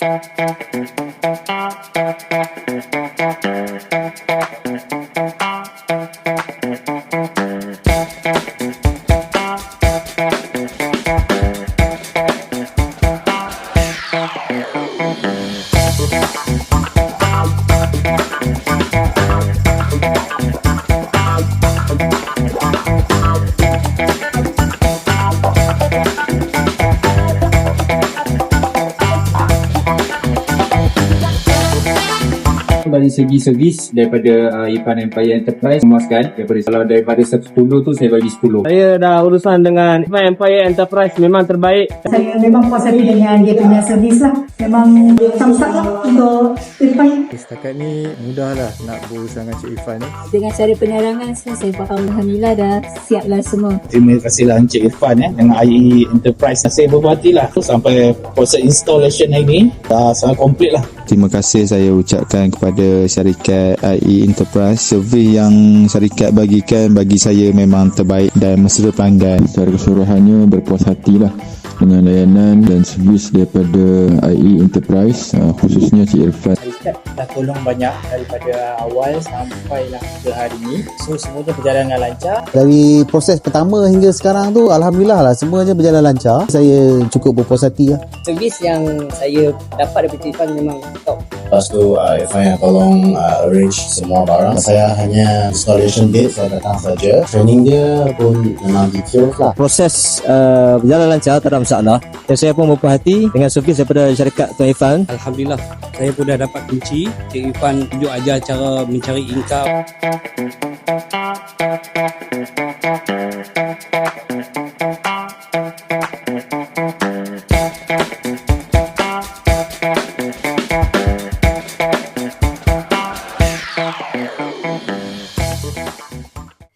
dari segi servis daripada uh, Ipan Empire Enterprise memuaskan daripada kalau daripada 10 tu saya bagi 10 Saya dah urusan dengan Empire Enterprise memang terbaik. Saya memang puas hati dengan dia punya servis lah. Memang thumbs up lah untuk Irfan. Setakat ni mudah lah nak berurusan dengan Cik Irfan ni. dengan cara penerangan saya, saya faham Alhamdulillah dah siap lah semua. Terima kasihlah Encik Irfan eh, dengan IE Enterprise. Saya berhati lah sampai proses installation hari ni dah sangat komplit lah. Terima kasih saya ucapkan kepada syarikat IE Enterprise. Servis yang syarikat bagikan bagi saya memang terbaik dan mesra pelanggan. Secara keseluruhannya berpuas hatilah dengan layanan dan servis daripada IE Enterprise uh, khususnya Cik Irfan. Dah tolong banyak daripada awal sampailah ke hari ni. So semuanya berjalan dengan lancar. Dari proses pertama hingga sekarang tu Alhamdulillah lah semuanya berjalan lancar. Saya cukup berpuas hati lah. Servis yang saya dapat daripada Irfan memang top. Lepas tu uh, Irfan yang tolong uh, arrange semua barang. Saya hanya installation date saya datang saja. Training dia pun memang detail lah. Proses uh, berjalan lancar tak ada masalah. Dan saya pun berpuas hati dengan servis daripada syarikat Tuan Irfan. Alhamdulillah saya pun dah dapat kunci Cik Irfan tunjuk ajar cara mencari income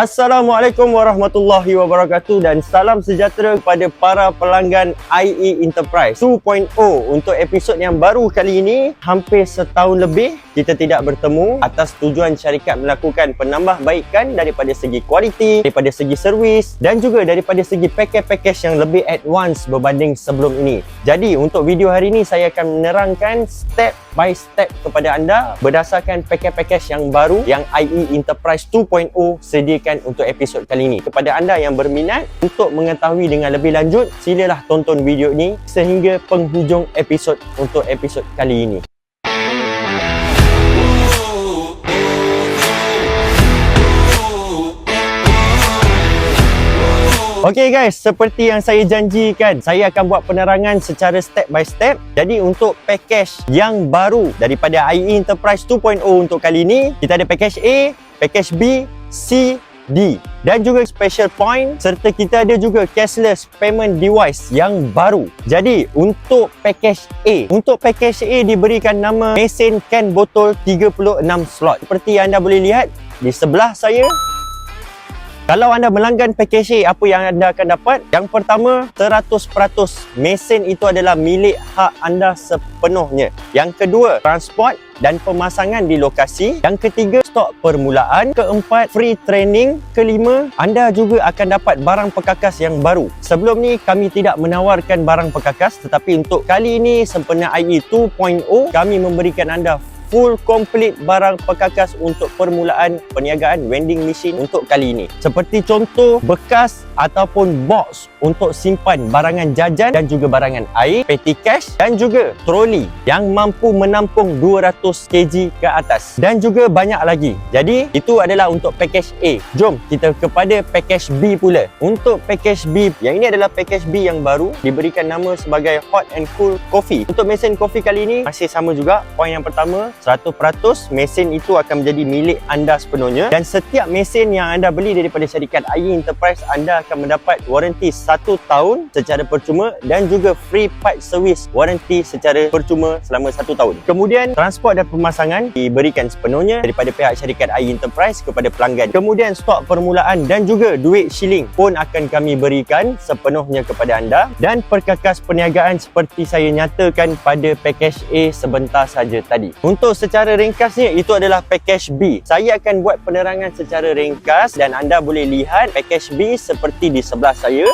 Assalamualaikum warahmatullahi wabarakatuh dan salam sejahtera kepada para pelanggan IE Enterprise 2.0 untuk episod yang baru kali ini. Hampir setahun lebih kita tidak bertemu atas tujuan syarikat melakukan penambahbaikan daripada segi kualiti, daripada segi servis dan juga daripada segi package-package yang lebih advance berbanding sebelum ini. Jadi untuk video hari ini saya akan menerangkan step by step kepada anda berdasarkan package-package yang baru yang IE Enterprise 2.0 sediakan untuk episod kali ini. Kepada anda yang berminat untuk mengetahui dengan lebih lanjut, silalah tonton video ini sehingga penghujung episod untuk episod kali ini. Okay guys, seperti yang saya janjikan, saya akan buat penerangan secara step by step. Jadi untuk package yang baru daripada IE Enterprise 2.0 untuk kali ini, kita ada package A, package B, C, D dan juga special point serta kita ada juga cashless payment device yang baru. Jadi untuk package A, untuk package A diberikan nama mesin can botol 36 slot. Seperti anda boleh lihat di sebelah saya kalau anda melanggan package A, apa yang anda akan dapat? Yang pertama, 100% mesin itu adalah milik hak anda sepenuhnya. Yang kedua, transport dan pemasangan di lokasi. Yang ketiga, stok permulaan. Keempat, free training. Kelima, anda juga akan dapat barang perkakas yang baru. Sebelum ni, kami tidak menawarkan barang perkakas tetapi untuk kali ini sempena IE 2.0, kami memberikan anda full complete barang perkakas untuk permulaan perniagaan vending machine untuk kali ini. Seperti contoh bekas ataupun box untuk simpan barangan jajan dan juga barangan air, petty cash dan juga troli yang mampu menampung 200 kg ke atas dan juga banyak lagi. Jadi itu adalah untuk package A. Jom kita kepada package B pula. Untuk package B, yang ini adalah package B yang baru diberikan nama sebagai hot and cool coffee. Untuk mesin kopi kali ini masih sama juga. Poin yang pertama 100% mesin itu akan menjadi milik anda sepenuhnya dan setiap mesin yang anda beli daripada syarikat IE Enterprise anda akan mendapat waranti 1 tahun secara percuma dan juga free part service waranti secara percuma selama 1 tahun. Kemudian transport dan pemasangan diberikan sepenuhnya daripada pihak syarikat IE Enterprise kepada pelanggan. Kemudian stok permulaan dan juga duit shilling pun akan kami berikan sepenuhnya kepada anda dan perkakas perniagaan seperti saya nyatakan pada package A sebentar saja tadi. Untuk secara ringkasnya itu adalah package B. Saya akan buat penerangan secara ringkas dan anda boleh lihat package B seperti di sebelah saya.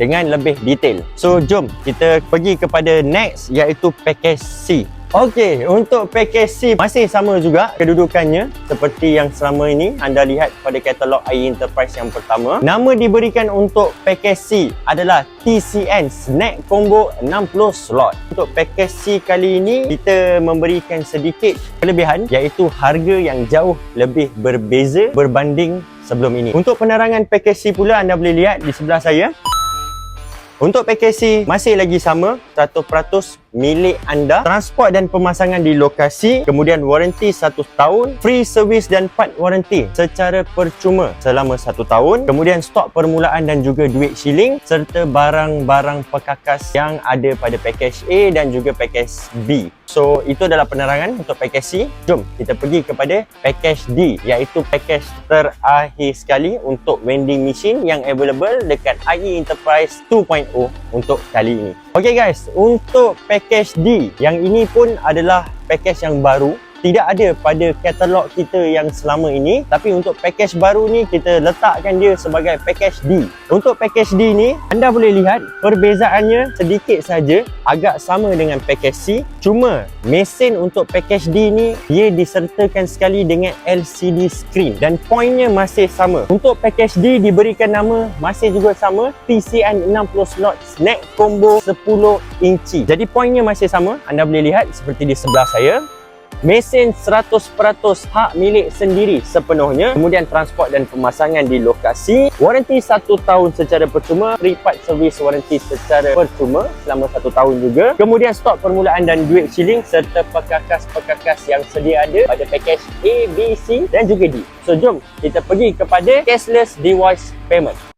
dengan lebih detail. So jom kita pergi kepada next iaitu package C. Okey, untuk package C masih sama juga kedudukannya seperti yang selama ini anda lihat pada katalog AI Enterprise yang pertama. Nama diberikan untuk package C adalah TCN Snack Combo 60 slot. Untuk package C kali ini kita memberikan sedikit kelebihan iaitu harga yang jauh lebih berbeza berbanding sebelum ini. Untuk penerangan package C pula anda boleh lihat di sebelah saya. Untuk package C masih lagi sama 100% milik anda transport dan pemasangan di lokasi kemudian waranti 1 tahun free service dan part waranti secara percuma selama 1 tahun kemudian stok permulaan dan juga duit shilling serta barang-barang perkakas yang ada pada package A dan juga package B. So itu adalah penerangan untuk package C. Jom kita pergi kepada package D iaitu package terakhir sekali untuk vending machine yang available dekat IE Enterprise 2.0 untuk kali ini. Okay guys, untuk package D. Yang ini pun adalah package yang baru tidak ada pada katalog kita yang selama ini tapi untuk package baru ni kita letakkan dia sebagai package D. Untuk package D ni anda boleh lihat perbezaannya sedikit saja agak sama dengan package C. Cuma mesin untuk package D ni dia disertakan sekali dengan LCD screen. Dan poinnya masih sama. Untuk package D diberikan nama masih juga sama TCN 60 slot snack combo 10 inci. Jadi poinnya masih sama. Anda boleh lihat seperti di sebelah saya Mesin 100% hak milik sendiri sepenuhnya. Kemudian transport dan pemasangan di lokasi. Waranti 1 tahun secara percuma. Free part service waranti secara percuma selama 1 tahun juga. Kemudian stok permulaan dan duit shilling serta perkakas-perkakas yang sedia ada pada package A, B, C dan juga D. So jom kita pergi kepada cashless device payment.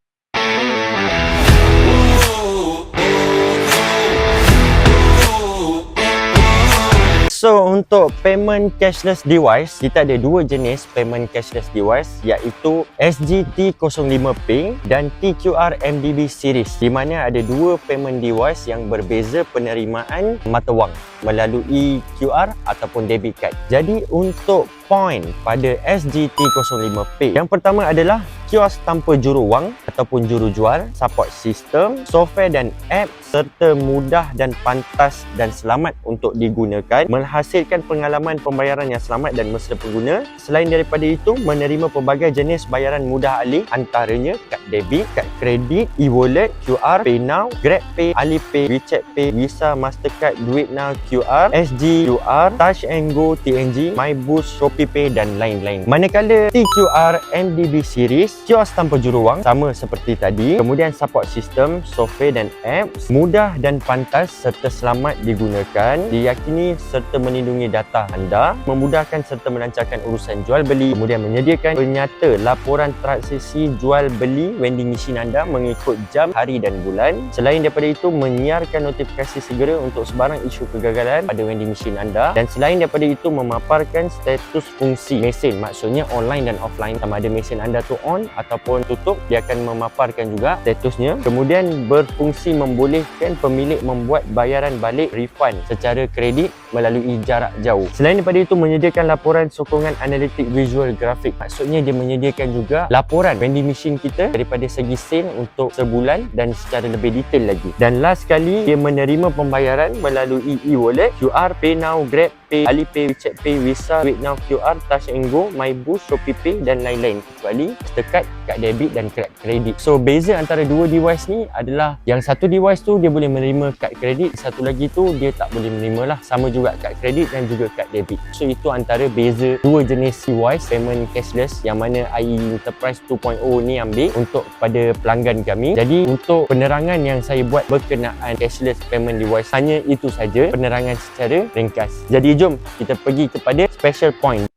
So untuk payment cashless device, kita ada dua jenis payment cashless device iaitu SGT05P dan TQR MDB series di mana ada dua payment device yang berbeza penerimaan mata wang melalui QR ataupun debit card. Jadi untuk point pada SGT05P, yang pertama adalah kios tanpa juru wang ataupun juru jual, support sistem, software dan app serta mudah dan pantas dan selamat untuk digunakan, menghasilkan pengalaman pembayaran yang selamat dan mesra pengguna. Selain daripada itu, menerima pelbagai jenis bayaran mudah alih antaranya kad debit, kad kredit, e-wallet, QR, PayNow, GrabPay, Alipay, WeChat Pay, Visa, Mastercard, Duit Now, QR, SG, QR, Touch and Go, TNG, MyBoost, ShopeePay dan lain-lain. Manakala TQR MDB series, kios tanpa juru wang sama seperti tadi. Kemudian support sistem, software dan apps mudah dan pantas serta selamat digunakan, diyakini serta melindungi data anda, memudahkan serta melancarkan urusan jual beli, kemudian menyediakan penyata laporan transaksi jual beli vending machine anda mengikut jam, hari dan bulan. Selain daripada itu, menyiarkan notifikasi segera untuk sebarang isu kegagalan pada vending machine anda. Dan selain daripada itu memaparkan status fungsi mesin maksudnya online dan offline. Sama ada mesin anda tu on ataupun tutup dia akan memaparkan juga statusnya. Kemudian berfungsi membolehkan pemilik membuat bayaran balik refund secara kredit melalui jarak jauh. Selain daripada itu menyediakan laporan sokongan analitik visual grafik. Maksudnya dia menyediakan juga laporan vending machine kita daripada segi sale untuk sebulan dan secara lebih detail lagi. Dan last sekali dia menerima pembayaran melalui e-wallet QR PayNow Grab Pay, Alipay, WeChat Pay, Visa, Now QR, Touch and Go, MyBoost, ShopeePay dan lain-lain. Kecuali Mastercard, kad debit dan kad kredit. So beza antara dua device ni adalah yang satu device tu dia boleh menerima kad kredit, satu lagi tu dia tak boleh menerima lah. Sama juga kad kredit dan juga kad debit. So itu antara beza dua jenis device payment cashless yang mana IE Enterprise 2.0 ni ambil untuk pada pelanggan kami. Jadi untuk penerangan yang saya buat berkenaan cashless payment device hanya itu saja penerangan secara ringkas. Jadi jom kita pergi kepada special point.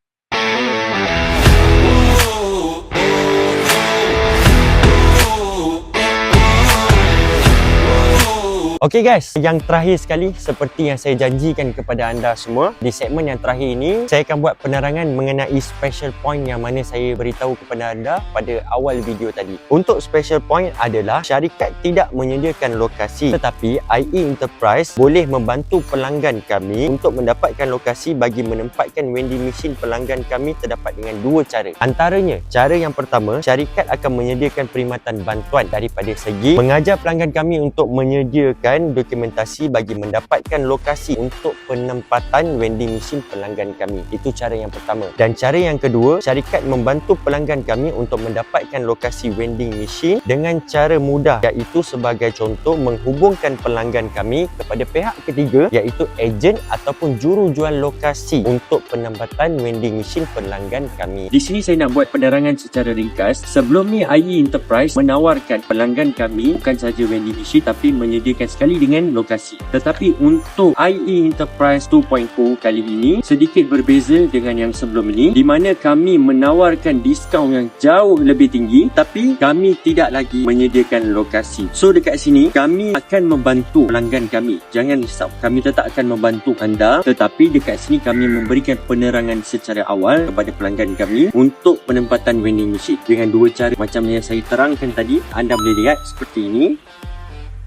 Okey guys, yang terakhir sekali seperti yang saya janjikan kepada anda semua di segmen yang terakhir ini saya akan buat penerangan mengenai special point yang mana saya beritahu kepada anda pada awal video tadi. Untuk special point adalah syarikat tidak menyediakan lokasi tetapi IE Enterprise boleh membantu pelanggan kami untuk mendapatkan lokasi bagi menempatkan vending machine pelanggan kami terdapat dengan dua cara. Antaranya, cara yang pertama, syarikat akan menyediakan perkhidmatan bantuan daripada segi mengajar pelanggan kami untuk menyediakan dokumentasi bagi mendapatkan lokasi untuk penempatan vending machine pelanggan kami. Itu cara yang pertama. Dan cara yang kedua, syarikat membantu pelanggan kami untuk mendapatkan lokasi vending machine dengan cara mudah iaitu sebagai contoh menghubungkan pelanggan kami kepada pihak ketiga iaitu ejen ataupun juru jual lokasi untuk penempatan vending machine pelanggan kami. Di sini saya nak buat penerangan secara ringkas. Sebelum ni IE Enterprise menawarkan pelanggan kami bukan saja vending machine tapi menyediakan sekali dengan lokasi. Tetapi untuk IE Enterprise 2.0 kali ini sedikit berbeza dengan yang sebelum ini di mana kami menawarkan diskaun yang jauh lebih tinggi tapi kami tidak lagi menyediakan lokasi. So dekat sini kami akan membantu pelanggan kami. Jangan risau. Kami tetap akan membantu anda tetapi dekat sini kami memberikan penerangan secara awal kepada pelanggan kami untuk penempatan vending machine dengan dua cara macam yang saya terangkan tadi anda boleh lihat seperti ini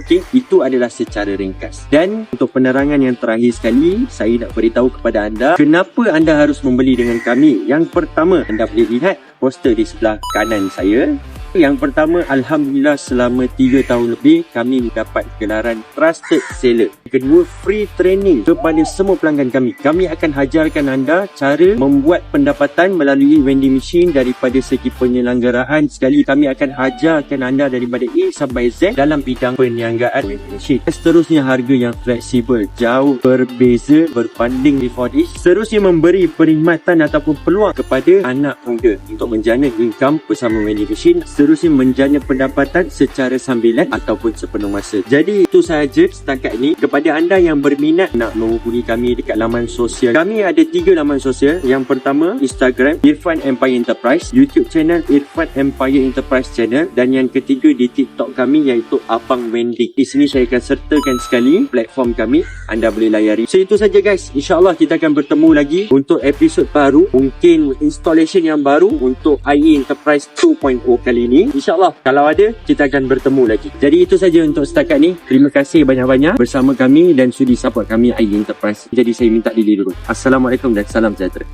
Okey, itu adalah secara ringkas. Dan untuk penerangan yang terakhir sekali, saya nak beritahu kepada anda kenapa anda harus membeli dengan kami. Yang pertama, anda boleh lihat poster di sebelah kanan saya. Yang pertama, Alhamdulillah selama 3 tahun lebih kami mendapat gelaran Trusted Seller. Kedua, free training kepada semua pelanggan kami. Kami akan ajarkan anda cara membuat pendapatan melalui vending machine daripada segi penyelenggaraan. Sekali kami akan ajarkan anda daripada A sampai Z dalam bidang perniagaan vending machine. Seterusnya, harga yang fleksibel jauh berbeza berbanding before this. Seterusnya, memberi perkhidmatan ataupun peluang kepada anak muda untuk menjana income bersama vending machine seterusnya menjana pendapatan secara sambilan ataupun sepenuh masa. Jadi itu sahaja setakat ini. Kepada anda yang berminat nak menghubungi kami dekat laman sosial, kami ada tiga laman sosial. Yang pertama Instagram Irfan Empire Enterprise, YouTube channel Irfan Empire Enterprise channel dan yang ketiga di TikTok kami iaitu Abang Wendy. Di sini saya akan sertakan sekali platform kami. Anda boleh layari. So itu saja guys. InsyaAllah kita akan bertemu lagi untuk episod baru. Mungkin installation yang baru untuk IE Enterprise 2.0 kali ini. InsyaAllah kalau ada kita akan bertemu lagi. Jadi itu saja untuk setakat ni. Terima kasih banyak-banyak bersama kami dan sudi support kami IE Enterprise. Jadi saya minta diri dulu. Assalamualaikum dan salam sejahtera.